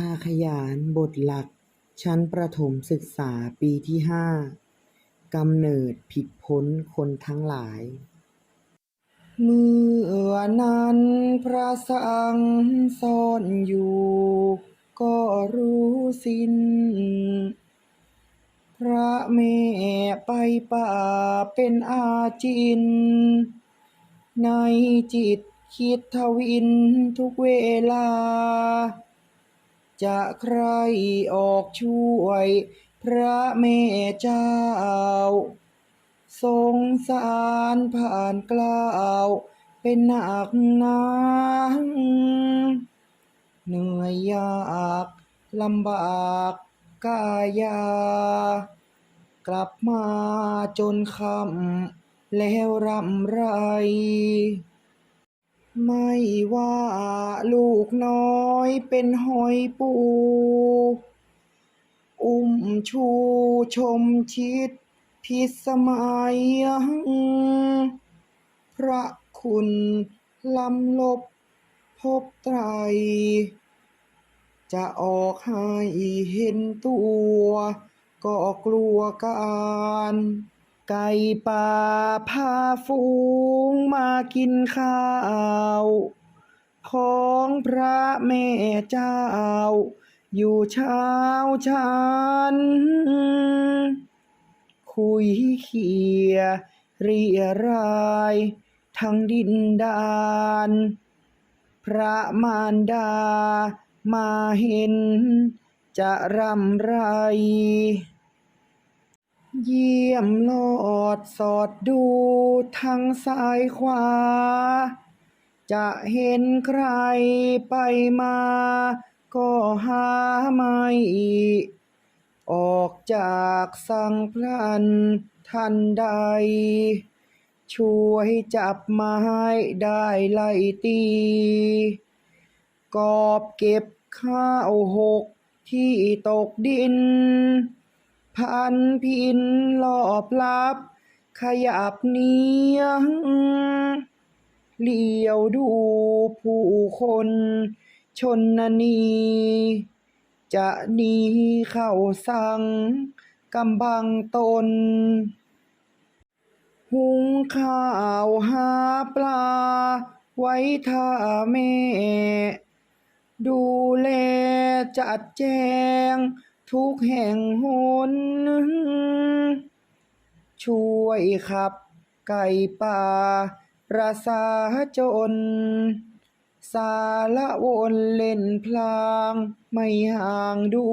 อาขยานบทหลัก ชั้นประถมศึกษาปีที่ห้ากำเนิดผิดพ้นคนทั้งหลาย เมื่อนั้นพระสังซ่อนอยู่ ก็รู้สิ้น พระแม่ไปป่าเป็นอาจิน ในจิตคิดทวินทุกเวลา จะใครออกช่วย พระแม่เจ้าสงสารผ่านกล่าวเป็นหนักหนาเหนื่อยยากลำบากกายา กลับมาจนคำแล้วรำไร ไม่ว่าลูกน้อยเป็นหอยปู อุ้มชูชมชิดพิสมัย พระคุณลำลบพบไตร จะออกให้เห็นตัว ก็กลัวการ ไก่ป่าพาฝูงมากินข้าว ของพระแม่เจ้า อยู่เช้าชัน คุยเขียเรียรายทั้งดินดาน พระมารดามาเห็นจะรำไร เยี่ยมลอดสอดดูทั้งซ้ายขวา จะเห็นใครไปมา ก็หาไม่ออกจากสังพลันทันใด ช่วยจับไม้ได้ไล่ตี กอบเก็บข้าวหกที่ตกดิน พันพินรอบลับ ขยับเนียงเลี้ยวดูผู้คนชนนี จะหนีเข้าสังกำบังตน หุงข้าวหาปลา ไว้ท่าแม่ ดูแลจัดแจง ทุกแห่งหน ช่วยขับไก่ป่า ประสาจน สารวนเล่นพลางไม่ห่างดู